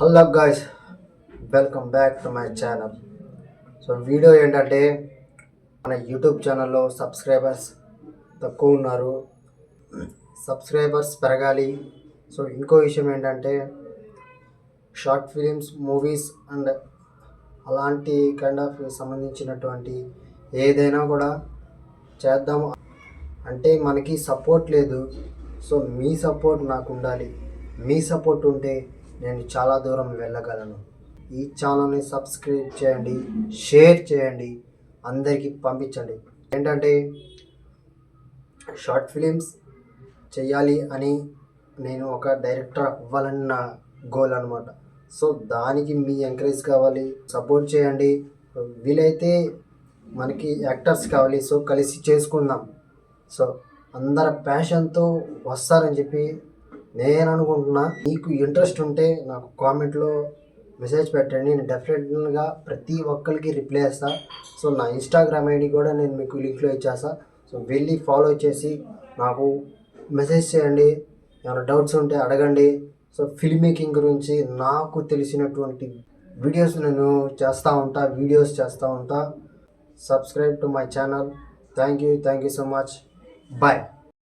Hello guys welcome back to my channel so video ఏంటంటే మన YouTube ఛానల్లో subscribers తక్కువ ఉన్నారు. సబ్స్క్రైబర్స్ పెరగాలి. సో ఇంకో విషయం ఏంటంటే షార్ట్ ఫిలిమ్స్ మూవీస్ అండ్ అలాంటి కైండ్ ఆఫ్ సంబంధించినటువంటి ఏదైనా కూడా చేద్దాం అంటే మనకి సపోర్ట్ లేదు. సో మీ సపోర్ట్ నాకు ఉండాలి. మీ సపోర్ట్ ఉంటే నేను చాలా దూరం వెళ్ళగలను. ఈ ఛానల్ని సబ్స్క్రైబ్ చేయండి షేర్ చేయండి అందరికీ పంపించండి. ఏంటంటే షార్ట్ ఫిలిమ్స్ చేయాలి అని నేను ఒక డైరెక్టర్ అవ్వాలని నా గోల్ అనమాట సో దానికి మీ ఎంకరేజ్ కావాలి సపోర్ట్ చేయండి. వీలైతే మనకి యాక్టర్స్ కావాలి సో కలిసి చేసుకుందాం. సో అందరి ప్యాషన్తో వస్తారని చెప్పి నేను అనుకుంటున్నా మీకు ఇంట్రెస్ట్ ఉంటే నాకు కామెంట్లో మెసేజ్ పెట్టండి. నేను డెఫినెట్గా ప్రతి ఒక్కరికి రిప్లై చేస్తా. సో నా ఇన్స్టాగ్రామ్ ఐడి కూడా నేను మీకు లింక్లో ఇచ్చేస్తా. సో వెళ్ళి ఫాలో చేసి నాకు మెసేజ్ చేయండి. ఏమైనా డౌట్స్ ఉంటే అడగండి. సో ఫిల్మ్ మేకింగ్ గురించి నాకు తెలిసినటువంటి వీడియోస్ నేను చేస్తూ ఉంటా వీడియోస్ చేస్తూ ఉంటా. Subscribe to my channel thank you thank you so much bye